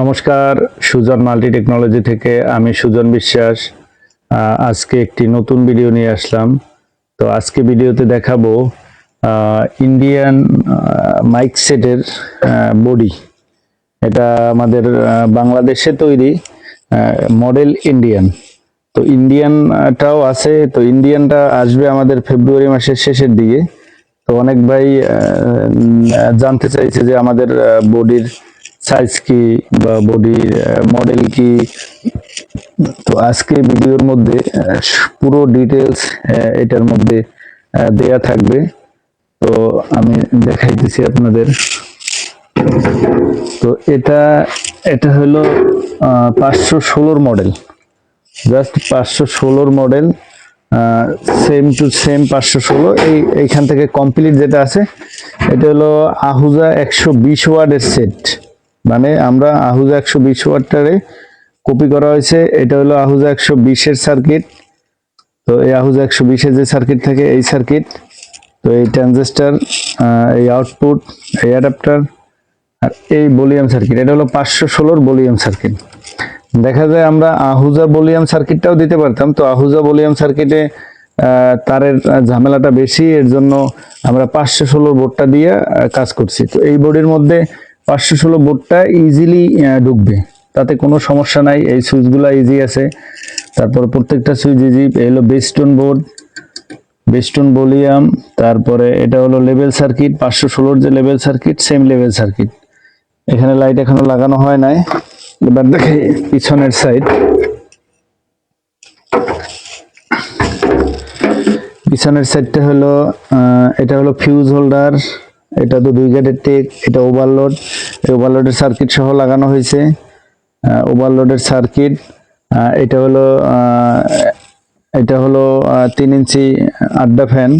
নমস্কার, Sujan multi technology থেকে আমি সুজন বিশ্বাস। আজকে একটি নতুন ভিডিও নিয়ে আসলাম। তো আজকে ভিডিওতে দেখাবো ইন্ডিয়ান মাইক সেটের বডি এটা আমাদের বাংলাদেশে তৈরি মডেল ইন্ডিয়ান তো ইন্ডিয়ানটাও আছে, তো ইন্ডিয়ানটা আসবে আমাদের ফেব্রুয়ারি মাসের শেষের দিকে। তো অনেক ভাই জানতে চাইছে যে আমাদের বডির সাইজ কি বা বডির মডেল কি? তো আজকে ভিডিওর মধ্যে পুরো ডিটেলস এটার মধ্যে দেয়া থাকবে। তো আমি দেখাইতেছি আপনাদের। তো এটা এটা হলো পাঁচশো ষোলোর মডেল জাস্ট পাঁচশো ষোলোর মডেল সেম টু সেম পাঁচশো ষোলো। এই, এইখান থেকে কমপ্লিট যেটা আছে, এটা হলো আহুজা একশো বিশ ওয়ার্ডের সেট মানে আমরা আহুজা একশো বিশ ওয়ার্ডটারে কপি করা হয়েছে। এটা হলো আহুজা একশো বিশের সার্কিট। তো এই আহুজা একশো বিশের যে সার্কিট থাকে, এই সার্কিট, তো এই ট্রানজিস্টার এই আউটপুট, এই অ্যাডাপ্টার আর এই বলিয়াম সার্কিট। এটা হলো পাঁচশো ষোলোর বলিয়াম সার্কিট। দেখা যায় আমরা আহুজা বলিয়াম সার্কিটটাও দিতে পারতাম। তো আহুজা বলিয়াম সার্কিটে তারের ঝামেলাটা বেশি, এর জন্য আমরা পাঁচশো ষোলো বোর্ডটা দিয়ে কাজ করছি। তো এই বোর্ডের মধ্যে পাঁচশো ষোলো বোর্ডটা ইজিলি ঢুকবে। তাতে কোনো সমস্যা নাই, এই সুইচগুলো ইজি আছে। তারপর প্রত্যেকটা সুইচ ইজি এই হলো বেস্টন বোর্ড, বেস্টন বলিয়াম তারপরে এটা হলো লেভেল সার্কিট, পাঁচশো ষোলোর যে level circuit same level circuit. এখানে লাইট এখনও লাগানো হয় নাই। এবার দেখে পিছনের সাইড পিছনের সাইডটা হলো এটা হলো ফিউজ হোল্ডার এটা তো দুই গেটের টেক, এটা ওভারলোড এই ওভারলোডের সার্কিট সহ লাগানো হয়েছে। ওভারলোডের সার্কিট এটা হলো এটা হলো তিন ইঞ্চি আড্ডা ফ্যান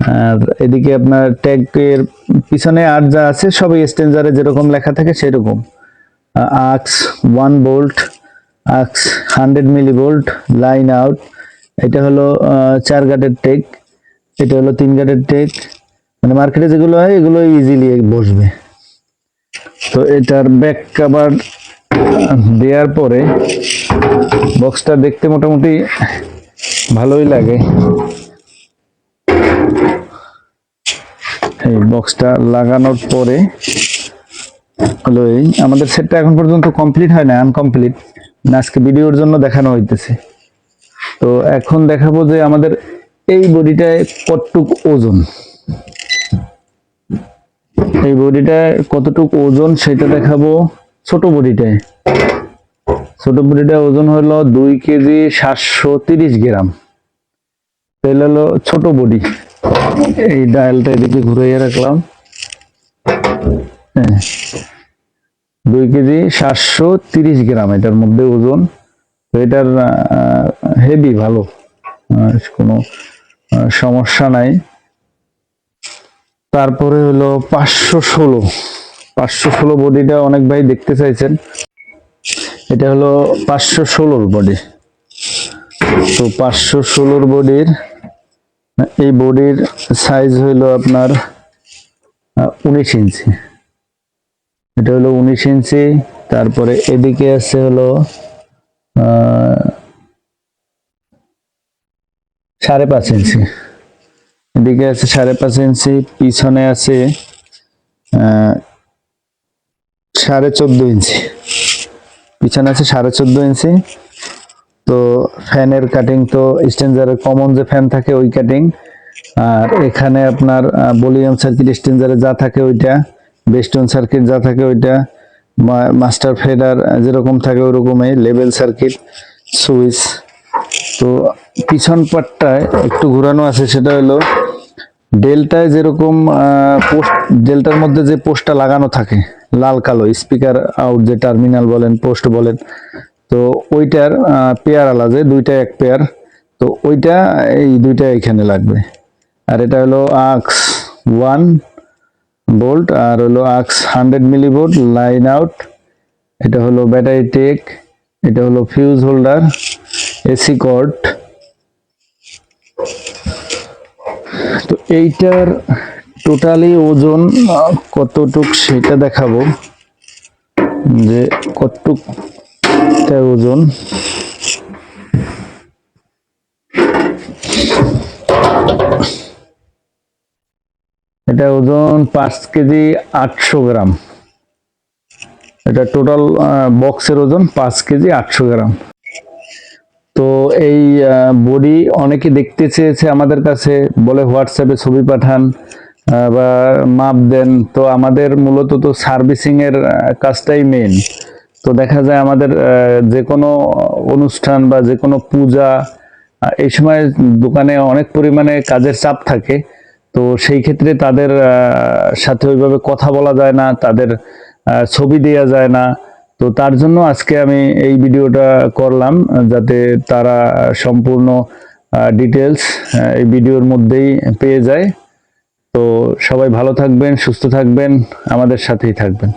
আর এদিকে আপনার ট্যাগের পিছনে আর যা আছে, সবই স্টেঞ্জারে যেরকম লেখা থাকে সেরকম। AUX one volt AUX hundred milli volt line out এটা হলো চার গাটের টেক, এটা হলো তিন গাটের টেক। মানে মার্কেটে যেগুলো হয়, এগুলো ইজিলি বসবে। তো এটার ব্যাক কাভার দেওয়ার পরে বক্সটা দেখতে মোটামুটি ভালোই লাগে। এই বক্সটা লাগানোর পরে আমাদের সেটটা এখন পর্যন্ত কমপ্লিট হয় না আনকমপ্লিট আজকে ভিডিওর জন্য দেখানো হইতেছে। তো এখন দেখাবো যে আমাদের এই বডিটায় কতটুক ওজন। এই বডিটায় কতটুক ওজন সেটা দেখাবো। ছোট বডিটায়। ছোট বডিটার ওজন হলো দুই কেজি সাতশো তিরিশ গ্রাম। তাহলে হলো ছোট বডি। এই ডায়ালটা এদিকে ঘুরাইয়া রাখলাম। হ্যাঁ। দুই কেজি সাতশো তিরিশ গ্রাম, এটার মধ্যে ওজন। এটার হেভি ভালো। কোনো সমস্যা নাই। তারপরে হলো পাঁচশো ষোলো। পাঁচশো ষোলো বডিটা অনেক ভাই দেখতে চাইছেন। এটা হলো পাঁচশো ষোলোর বডি। তো পাঁচশো ষোলোর বডির, এই বডির সাইজ হইল আপনার উনিশ ইঞ্চি। এটা হলো উনিশ ইঞ্চি, তারপরে এদিকে আছে হলো সাড়ে পাঁচ ইঞ্চি। এদিকে আছে সাড়ে পাঁচ ইঞ্চি, পিছনে আছে সাড়ে চোদ্দ ইঞ্চি। পিছনে আছে সাড়ে চোদ্দ ইঞ্চি। তো ফ্যানের কাটিং তো স্টেঞ্জারের কমন যে ফ্যান থাকে ওই কাটিং আর এখানে আপনার বলিয়াম সার্কিট স্টেঞ্জারে যা থাকে ওইটা বেস্টন সার্কিট যা থাকে ওইটা মাস্টার ফেডার যেরকম থাকে ওরকমই লেভেল সার্কিট সুইচ তো পিছন পাটটায় একটু ঘোরানো আছে, সেটা হলো ডেল্টায় যেরকম পোস্ট, ডেল্টার মধ্যে যে পোস্টটা লাগানো থাকে, লাল কালো, স্পিকার আউট যে টার্মিনাল বলেন, পোস্ট বলেন, তো ওইটার পেয়ার আলাদা দুইটা এক পেয়ার তো ওইটা এই দুইটা এখানে লাগবে। আর এটা হলো আক্স ওয়ান বোল্ট আর হলো AUX hundred milli volt, line out, এটা হলো ব্যাটারি টেক, এটা হলো ফিউজ হোল্ডার এসি কর্ড তো এইটার টোটালি ওজন, কতটুক সেটা দেখাবো। যে কতটুক ওজন। এটা ওজন পাঁচ কেজি আটশো গ্রাম। এটা টোটাল বক্সের ওজন পাঁচ কেজি আটশো গ্রাম। তো এই বডি অনেকে দেখতে চেয়েছে আমাদের কাছে, বলে হোয়াটসঅ্যাপে ছবি পাঠান বা মাপ দেন। তো আমাদের মূলত তো সার্ভিসিংয়ের কাজটাই মেন তো দেখা যায় আমাদের যে কোনো অনুষ্ঠান বা যে কোনো পূজা এই সময় দোকানে অনেক পরিমাণে কাজের চাপ থাকে। তো সেই ক্ষেত্রে তাদের সাথে ওইভাবে কথা বলা যায় না, তাদের ছবি দেওয়া যায় না। তো তার জন্য আজকে আমি এই ভিডিওটা করলাম, যাতে তারা সম্পূর্ণ ডিটেলস এই ভিডিওর মধ্যেই পেয়ে যায়। তো সবাই ভালো থাকবেন, সুস্থ থাকবেন, আমাদের সাথেই থাকবেন।